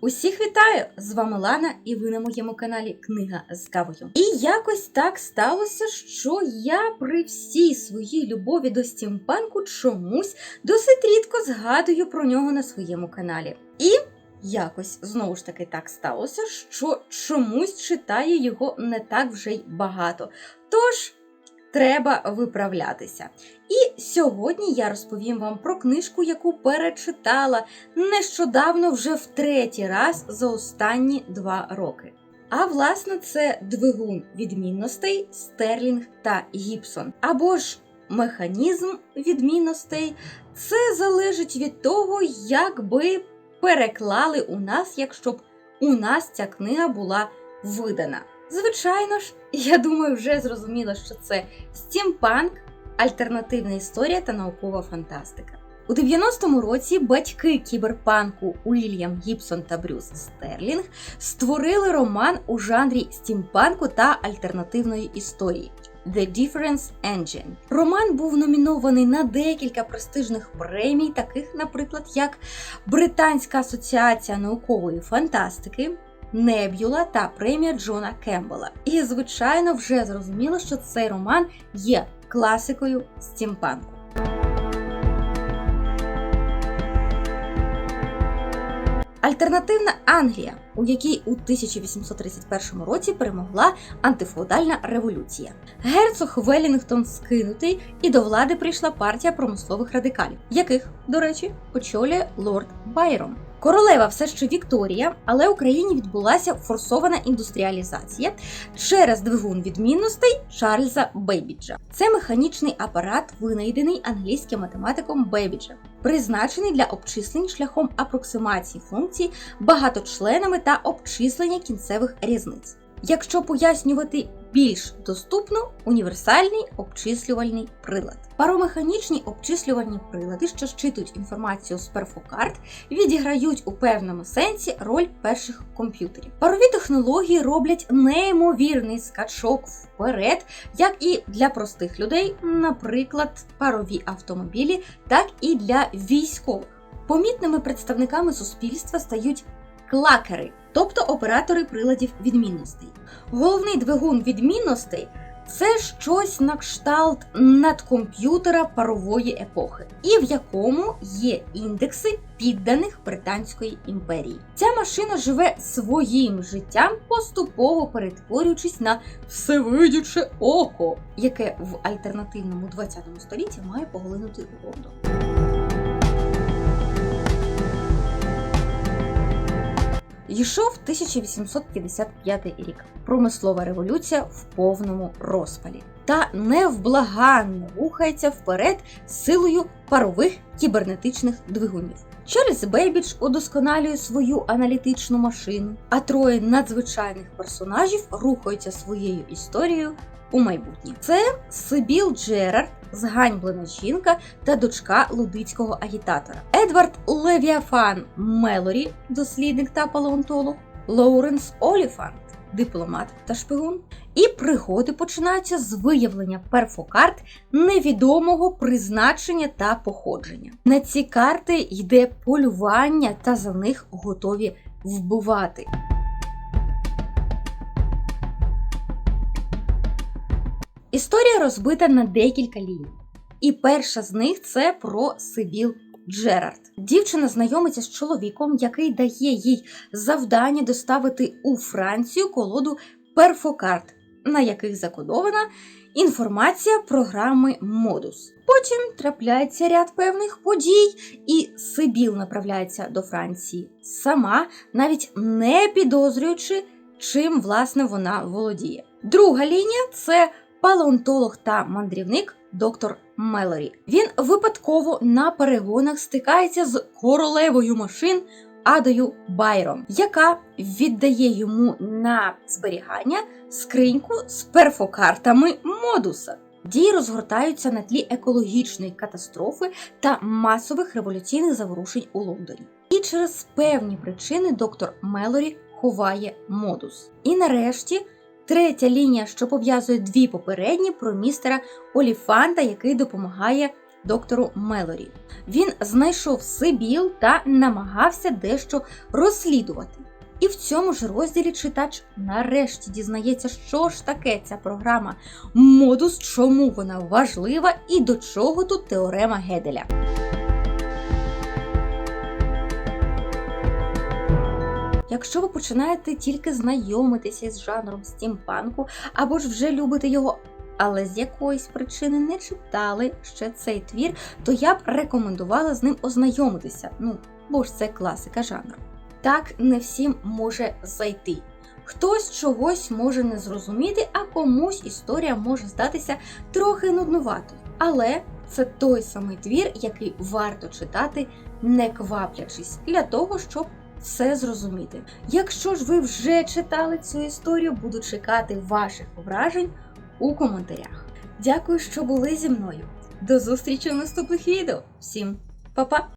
Усіх вітаю! З вами Лана, і ви на моєму каналі Книга з кавою. І якось так сталося, що я при всій своїй любові до стімпанку чомусь досить рідко згадую про нього на своєму каналі. І якось знову ж таки так сталося, що чомусь читає його не так вже й багато. Тож. Треба виправлятися. І сьогодні я розповім вам про книжку, яку перечитала нещодавно вже в третій раз за останні два роки. А власне, це двигун відмінностей Стерлінг та Гібсон. Або ж механізм відмінностей. Це залежить від того, як би переклали у нас, якщо б у нас ця книга була видана. Звичайно ж, я думаю, вже зрозуміло, що це стімпанк, альтернативна історія та наукова фантастика. У 90-му році батьки кіберпанку Уільям Гібсон та Брюс Стерлінг створили роман у жанрі стімпанку та альтернативної історії. The Difference Engine. Роман був номінований на декілька престижних премій, таких, наприклад, як Британська асоціація наукової фантастики, Небюла та премія Джона Кембела. І, звичайно, вже зрозуміло, що цей роман є класикою стімпанку. Альтернативна Англія, у якій у 1831 році перемогла антифеодальна революція. Герцог Велінгтон скинутий, і до влади прийшла партія промислових радикалів, яких, до речі, очолює лорд Байрон. Королева все ще Вікторія, але в Україні відбулася форсована індустріалізація через двигун відмінностей Чарльза Бейбіджа. Це механічний апарат, винайдений англійським математиком Бейбіджем, призначений для обчислень шляхом апроксимації функцій багаточленами та обчислення кінцевих різниць. Якщо пояснювати більш доступно, універсальний обчислювальний прилад. Паромеханічні обчислювальні прилади, що щитують інформацію з перфокарт, відіграють у певному сенсі роль перших комп'ютерів. Парові технології роблять неймовірний скачок вперед, як і для простих людей, наприклад, парові автомобілі, так і для військових. Помітними представниками суспільства стають клакери, тобто оператори приладів відмінностей. Головний двигун відмінностей це щось на кшталт надкомп'ютера парової епохи, і в якому є індекси підданих Британської імперії. Ця машина живе своїм життям, поступово перетворюючись на всевидюче око, яке в альтернативному 20 столітті має поглинути Лондон. Йшов 1855 рік. Промислова революція в повному розпалі та невблаганно рухається вперед силою парових кібернетичних двигунів. Чарльз Бейбідж удосконалює свою аналітичну машину, а троє надзвичайних персонажів рухаються своєю історією у майбутнє. Це Сибіл Джерард, зганьблена жінка та дочка лудицького агітатора, Едвард Левіафан Мелорі, дослідник та палеонтолог, Лоуренс Оліфант, дипломат та шпигун. І пригоди починаються з виявлення перфокарт невідомого призначення та походження. На ці карти йде полювання, та за них готові вбивати. Історія розбита на декілька ліній. І перша з них це про Сибіл Джерард. Дівчина знайомиться з чоловіком, який дає їй завдання доставити у Францію колоду перфокарт, на яких закодована інформація програми Модус. Потім трапляється ряд певних подій, і Сибіл направляється до Франції сама, навіть не підозрюючи, чим власне вона володіє. Друга лінія це палеонтолог та мандрівник доктор Мелорі. Він випадково на перегонах стикається з королевою машин Адою Байрон, яка віддає йому на зберігання скриньку з перфокартами модуса. Дії розгортаються на тлі екологічної катастрофи та масових революційних заворушень у Лондоні. І через певні причини доктор Мелорі ховає модус. І нарешті Третя лінія, що пов'язує дві попередні про містера Оліфанта, який допомагає доктору Мелорі. Він знайшов Сибіл та намагався дещо розслідувати. І в цьому ж розділі читач нарешті дізнається, що ж таке ця програма модус, чому вона важлива і до чого тут теорема Геделя. Якщо ви починаєте тільки знайомитися з жанром стімпанку, або ж вже любите його, але з якоїсь причини не читали ще цей твір, то я б рекомендувала з ним ознайомитися. Ну, бо ж це класика жанру. Так не всім може зайти. Хтось чогось може не зрозуміти, а комусь історія може здатися трохи нуднуватою. Але це той самий твір, який варто читати, не кваплячись, для того, щоб все зрозуміти. Якщо ж ви вже читали цю історію, буду чекати ваших вражень у коментарях. Дякую, що були зі мною. До зустрічі в наступних відео. Всім па-па!